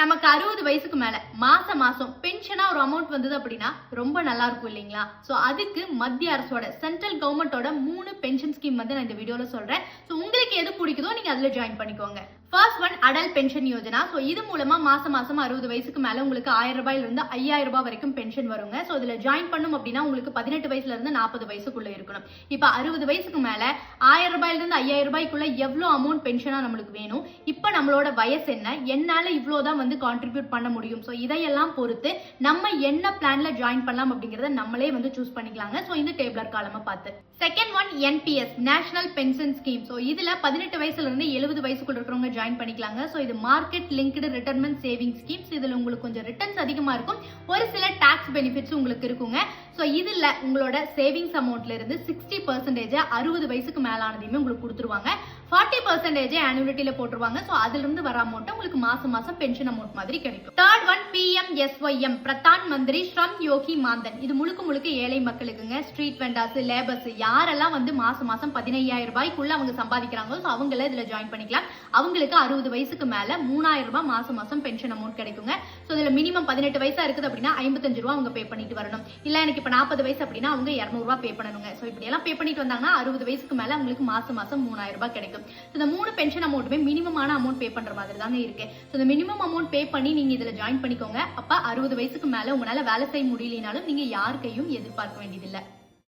நமக்கு அறுபது வயசுக்கு மேல மாதம் மாசம் பென்ஷனா ஒரு அமௌண்ட் வந்தது அப்படின்னா ரொம்ப நல்லா இருக்கும் இல்லைங்களா? சோ அதுக்கு மத்திய அரசோட சென்ட்ரல் கவர்மெண்டோட மூணு பென்ஷன் ஸ்கீம் வந்து நான் இந்த வீடியோல சொல்றேன். சோ உங்களுக்கு எது பிடிக்குதோ நீங்க அதுல ஜாயின் பண்ணிக்கோங்க. First one Atal pension Yojana. So இது மூலமாக மாதம் மாதம் அறுபது வயசுக்கு மேலே உங்களுக்கு ஆயிரம் ரூபாயிலிருந்து ஐயாயிரம் ரூபாய் வரைக்கும் பென்ஷன் வருங்க. ஸோ இதில் ஜாயின் பண்ணும் அப்படின்னா உங்களுக்கு பதினெட்டு வயசுலேருந்து நாற்பது வயசுக்குள்ளே இருக்கணும். இப்போ அறுபது வயசுக்கு மேலே ஆயிரம் ரூபாயிலிருந்து ஐயாயிரம் ரூபாய்க்குள்ள எவ்வளோ அமௌண்ட் பென்ஷனா நம்மளுக்கு வேணும்? இப்போ நம்மளோட வயசு என்ன? என்னால் இவ்வளோ தான் வந்து கான்ட்ரிபியூட் பண்ண முடியும்? ஸோ இதையெல்லாம் பொறுத்து நம்ம என்ன பிளானில் ஜாயின் பண்ணலாம் அப்படிங்கிறத நம்மளே வந்து சூஸ் பண்ணிக்கலாங்க. ஸோ இந்த டேபிளர் காலமாக பார்த்து. Second one NPS national pension scheme so இதில் பதினெட்டு வயசுலேருந்து எழுபது வயசுக்குள்ள இருக்கிறவங்க ஜாயின் பண்ணிக்கலாங்க. ஸோ இது market linked retirement saving schemes இதில் உங்களுக்கு கொஞ்சம் ரிட்டர்ன்ஸ் அதிகமாக இருக்கும். ஒரு சில டேக்ஸ் பெனிஃபிட்ஸ் உங்களுக்கு இருக்குங்க. ஸோ இதில் உங்களோட சேவிங்ஸ் அமௌண்ட்லேருந்து சிக்ஸ்டி பர்சன்டேஜ் அறுபது வயசுக்கு மேலானதையுமே உங்களுக்கு கொடுத்துருவாங்க. ஃபார்ட்டி பர்சன்டேஜ் ஆனுவலிட்டியில போட்டுருவாங்க. ஸோ அதுல இருந்து வர அமௌண்ட் உங்களுக்கு மாசம் மாசம் பென்ஷன் அமௌண்ட் மாதிரி கிடைக்கும். Third one PM SYM Pradhan Mantri Shram Yogi மாந்தன். இது முழுக்க முழுக்க ஏழை மக்களுக்குங்க. ஸ்ட்ரீட் வெண்டாஸ் லேபர்ஸ் யாரெல்லாம் வந்து மாசம் மாசம் பதினையாயிரம் ரூபாய்க்குள்ள அவங்க சம்பாதிக்கிறாங்களோ ஸோ அவங்கள இதுல ஜாயின் பண்ணிக்கலாம். அவங்களுக்கு அறுபது வயசுக்கு மேல மூணாயிரம் ரூபாய் மாசம் மாசம் பென்ஷன் அமௌண்ட் கிடைக்குங்க. ஸோ இதுல மினிமம் பதினெட்டு வயசா இருக்குது அப்படின்னா ஐம்பத்தஞ்சு ரூபா அவங்க பே பண்ணிட்டு வரணும். இல்ல எனக்கு இப்ப நாற்பது வயசு அப்படின்னா அவங்க இரநூறுவா பே பண்ணணுங்க. ஸோ இப்படி எல்லாம் பே பண்ணிட்டு வந்தாங்கன்னா அறுபது வயசுக்கு மேல அவங்களுக்கு மாசம் மாசம் மூணாயிரம் ரூபாய் கிடைக்கும். ஸோ இந்த மூணு பென்ஷன் அமௌண்ட்டுமே மினிமமான அமௌண்ட் பே பண்ற மாதிரி தாங்க இருக்கு. ஸோ இந்த மினிமம் அமௌண்ட் பே பண்ணி நீங்க இதுல ஜாயின் பண்ணிக்கோங்க. அப்ப அறுபது வயசுக்கு மேல உங்களால வேலை செய்ய முடியலனாலும் நீங்க யார் கையும் எதிர்பார்க்க வேண்டியதில்லை.